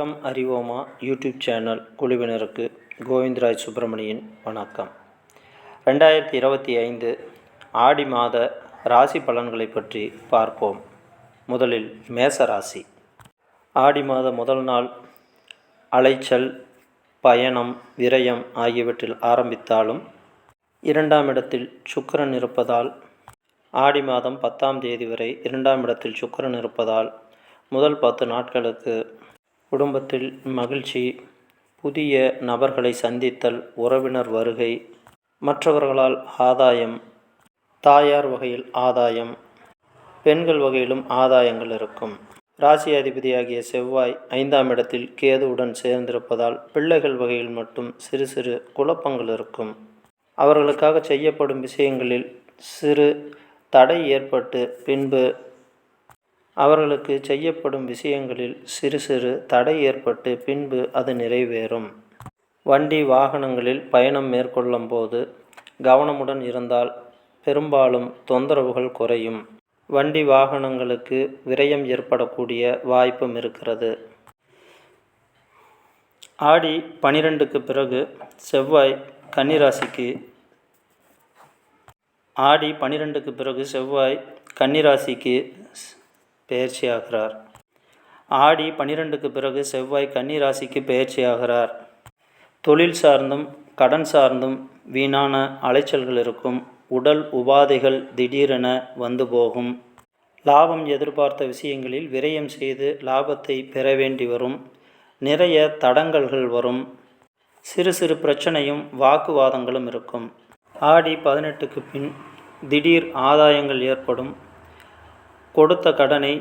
அகம் அறிவோமா YouTube channel குழுவினருக்கு கோவிந்தராஜ் சுப்பிரமணியன் வணக்கம். ரெண்டாயிரத்தி இருபத்தி ஐந்து ஆடி மாத ராசி பலன்களை பற்றி பார்ப்போம். முதலில் மேச ராசி ஆடி மாத முதல் நாள் அலைச்சல் பயணம் விரயம் ஆகியவற்றில் ஆரம்பித்தாலும் இரண்டாம் இடத்தில் சுக்கிரன் இருப்பதால் ஆடி மாதம் பத்தாம் தேதி வரை இரண்டாம் இடத்தில் சுக்கரன் இருப்பதால் முதல் பத்து நாட்களுக்கு குடும்பத்தில் மகிழ்ச்சி புதிய நபர்களை சந்தித்தல் உறவினர் வருகை மற்றவர்களால் ஆதாயம் தாயார் வகையில் ஆதாயம் பெண்கள் வகையிலும் ஆதாயங்கள் இருக்கும். ராசி அதிபதியாகிய செவ்வாய் ஐந்தாம் இடத்தில் கேதுவுடன் சேர்ந்திருப்பதால் பிள்ளைகள் வகையில் மட்டும் சிறு சிறு குழப்பங்கள் இருக்கும். அவர்களுக்காக செய்யப்படும் விஷயங்களில் சிறு தடை ஏற்பட்டு பின்பு அவர்களுக்கு செய்யப்படும் விஷயங்களில் சிறு சிறு தடை ஏற்பட்டு பின்பு அது நிறைவேறும். வண்டி வாகனங்களில் பயணம் மேற்கொள்ளும் போது கவனமுடன் இருந்தால் பெரும்பாலும் தொந்தரவுகள் குறையும். வண்டி வாகனங்களுக்கு விரயம் ஏற்படக்கூடிய வாய்ப்பும் இருக்கிறது. ஆடி பனிரெண்டுக்கு பிறகு செவ்வாய் கன்னிராசிக்கு ஆடி பனிரெண்டுக்கு பிறகு செவ்வாய் கன்னிராசிக்கு பெயர்ச்சியாகிறார். ஆடி பனிரெண்டுக்கு பிறகு செவ்வாய் கன்னிராசிக்கு பெயர்ச்சி ஆகிறார் தொழில் சார்ந்தும் கடன் சார்ந்தும் வீணான அலைச்சல்கள் இருக்கும். உடல் உபாதைகள் திடீரென வந்து போகும். லாபம் எதிர்பார்த்த விஷயங்களில் விரயம் செய்து லாபத்தை பெற வேண்டி வரும். நிறைய தடங்கல்கள் வரும். சிறு சிறு பிரச்சனையும் வாக்குவாதங்களும் இருக்கும். ஆடி பதினெட்டுக்கு பின் திடீர் ஆதாயங்கள் ஏற்படும். கொடுத்த கடனை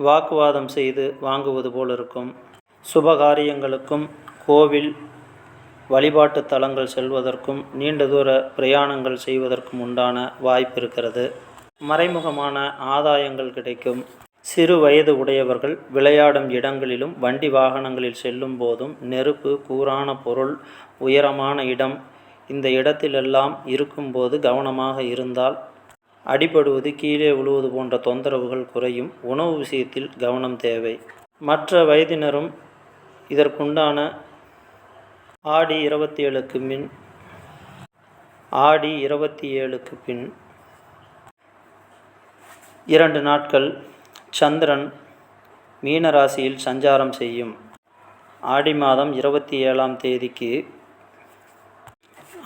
வாக்குவாதம் செய்து வாங்குவது போல் இருக்கும் சுபகாரியங்களுக்கும் கோவில் வழிபாட்டு தலங்கள் செல்வதற்கும் நீண்ட தூர பிரயாணங்கள் செய்வதற்கும் உண்டான வாய்ப்பு இருக்கிறது. மறைமுகமான ஆதாயங்கள் கிடைக்கும். சிறு வயது உடையவர்கள் விளையாடும் இடங்களிலும் வண்டி வாகனங்களில் செல்லும் போதும் நெருப்பு கூரான பொருள் உயரமான இடம் இந்த இடத்திலெல்லாம் இருக்கும்போது கவனமாக இருந்தால் அடிபடுவது கீழே விழுவது போன்ற தொந்தரவுகள் குறையும். உணவு விஷயத்தில் கவனம் தேவை. மற்ற வயதினரும் இதற்குண்டான ஆடி இருபத்தி ஏழுக்கு மின் ஆடி இருபத்தி ஏழுக்கு பின் இரண்டு நாட்கள் சந்திரன் மீனராசியில் சஞ்சாரம் செய்யும். ஆடி மாதம் இருபத்தி ஏழாம் தேதிக்கு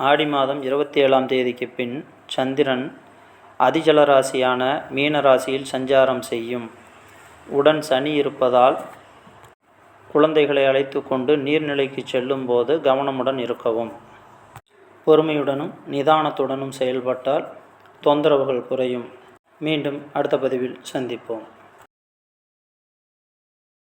ஆடி மாதம் இருபத்தி ஏழாம் தேதிக்கு பின் சந்திரன் அதிஜல ராசியான மீன ராசியில் சஞ்சாரம் செய்யும். உடன் சனி இருப்பதால் குழந்தைகளை அழைத்து கொண்டு நீர்நிலைக்கு செல்லும் போது கவனமுடன் இருக்கவும். பொறுமையுடனும் நிதானத்துடனும் செயல்பட்டால் தொந்தரவுகள் குறையும். மீண்டும் அடுத்த பதிவில் சந்திப்போம்.